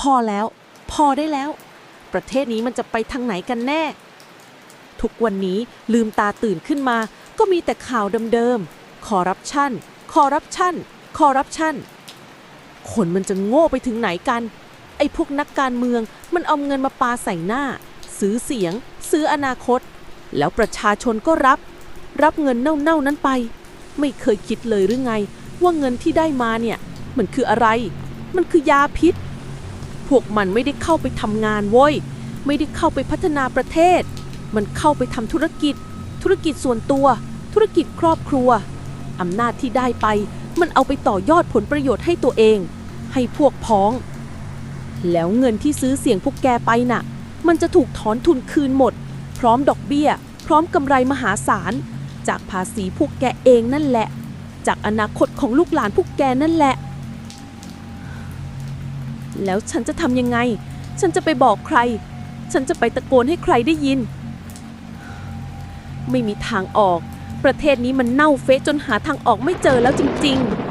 พอแล้ว พอได้แล้ว ประเทศนี้มันจะไปทางไหนกันแน่ ทุกวันนี้ลืมตาตื่นขึ้นมา ก็มีแต่ข่าวเดิมๆคอร์รัปชันคอร์รัปชันคอร์รัปชันคนมันจะโง่ไปถึงไหนกัน ไอ้พวกนักการเมืองมันเอาเงินมาปาใส่หน้า ซื้อเสียง ซื้ออนาคต แล้วประชาชนก็รับ รับเงินเน่าๆนั้นไป ไม่เคยคิดเลยหรือไง ว่าเงินที่ได้มาเนี่ย มันคืออะไร มันคือยาพิษ พวกมันไม่ได้เข้าไปทำงานโว้ย ไม่ได้เข้าไปพัฒนาประเทศ มันเข้าไปทำธุรกิจ ธุรกิจส่วนตัว ธุรกิจครอบครัวอำนาจที่ได้ไป มันเอาไปต่อยอดผลประโยชน์ให้ตัวเอง ให้พวกพ้อง แล้วเงินที่ซื้อเสียงพวกแกไปน่ะ มันจะถูกถอนทุนคืนหมด พร้อมดอกเบี้ย พร้อมกำไรมหาศาล จากภาษีพวกแกเองนั่นแหละ จากอนาคตของลูกหลานพวกแกนั่นแหละ แล้วฉันจะทำยังไง ฉันจะไปบอกใคร ฉันจะไปตะโกนให้ใครได้ยิน ไม่มีทางออก ประเทศนี้มันเน่าเฟะจนหาทางออกไม่เจอแล้วจริง ๆ